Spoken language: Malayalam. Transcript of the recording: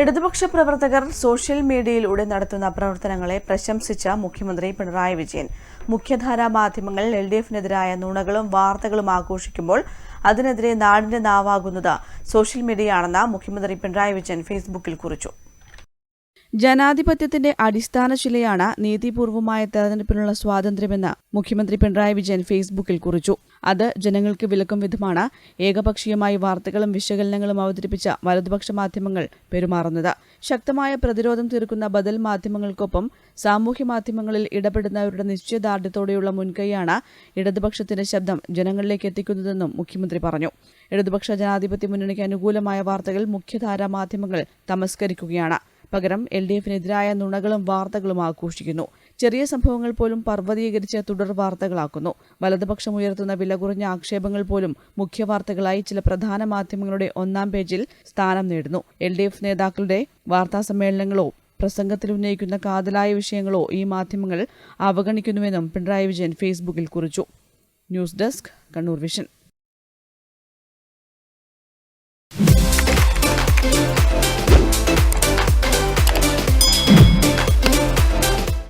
ഇടതുപക്ഷ പ്രവർത്തകർ സോഷ്യൽ മീഡിയയിലൂടെ നടത്തുന്ന പ്രവർത്തനങ്ങളെ പ്രശംസിച്ച മുഖ്യമന്ത്രി പിണറായി വിജയൻ. മുഖ്യധാരാ മാധ്യമങ്ങൾ എൽ ഡി എഫിനെതിരായ നുണകളും വാർത്തകളും ആഘോഷിക്കുമ്പോൾ അതിനെതിരെ നാടിന്റെ നാവാകുന്നത് സോഷ്യൽ മീഡിയയാണെന്ന് മുഖ്യമന്ത്രി പിണറായി വിജയൻ ഫേസ്ബുക്കിൽ കുറിച്ചു. ജനാധിപത്യത്തിന്റെ അടിസ്ഥാന ശിലയാണ് നീതിപൂർവമായ തെരഞ്ഞെടുപ്പിനുള്ള സ്വാതന്ത്ര്യമെന്ന് മുഖ്യമന്ത്രി പിണറായി വിജയൻ ഫേസ്ബുക്കിൽ കുറിച്ചു. അത് ജനങ്ങൾക്ക് വിലക്കും വിധമാണ്. ഏകപക്ഷീയമായി വാർത്തകളും വിശകലനങ്ങളും അവതരിപ്പിച്ച വലതുപക്ഷ മാധ്യമങ്ങൾ പെരുമാറുന്നത്. ശക്തമായ പ്രതിരോധം തീർക്കുന്ന ബദൽ മാധ്യമങ്ങൾക്കൊപ്പം സാമൂഹ്യ മാധ്യമങ്ങളിൽ ഇടപെടുന്നവരുടെ നിശ്ചയദാർഢ്യത്തോടെയുള്ള മുൻകൈയാണ് ഇടതുപക്ഷത്തിന്റെ ശബ്ദം ജനങ്ങളിലേക്ക് എത്തിക്കുന്നതെന്നും മുഖ്യമന്ത്രി പറഞ്ഞു. ഇടതുപക്ഷ ജനാധിപത്യ മുന്നണിക്ക് അനുകൂലമായ വാർത്തകൾ മുഖ്യധാരാ മാധ്യമങ്ങൾ തമസ്കരിക്കുകയാണ്. പകരം എൽ ഡി എഫിനെതിരായ നുണകളും വാർത്തകളും ആഘോഷിക്കുന്നു. ചെറിയ സംഭവങ്ങൾ പോലും പർവതീകരിച്ച് തുടർ വാർത്തകളാക്കുന്നു. വലതുപക്ഷം ഉയർത്തുന്ന വില കുറഞ്ഞ ആക്ഷേപങ്ങൾ പോലും മുഖ്യവാർത്തകളായി ചില പ്രധാന മാധ്യമങ്ങളുടെ ഒന്നാം പേജിൽ സ്ഥാനം നേടുന്നു. എൽ ഡി എഫ് നേതാക്കളുടെ വാർത്താസമ്മേളനങ്ങളോ പ്രസംഗത്തിൽ ഉന്നയിക്കുന്ന കാതലായ വിഷയങ്ങളോ ഈ മാധ്യമങ്ങൾ അവഗണിക്കുന്നുവെന്നും പിണറായി വിജയൻ ഫേസ്ബുക്കിൽ കുറിച്ചു. News desk Kannur vision.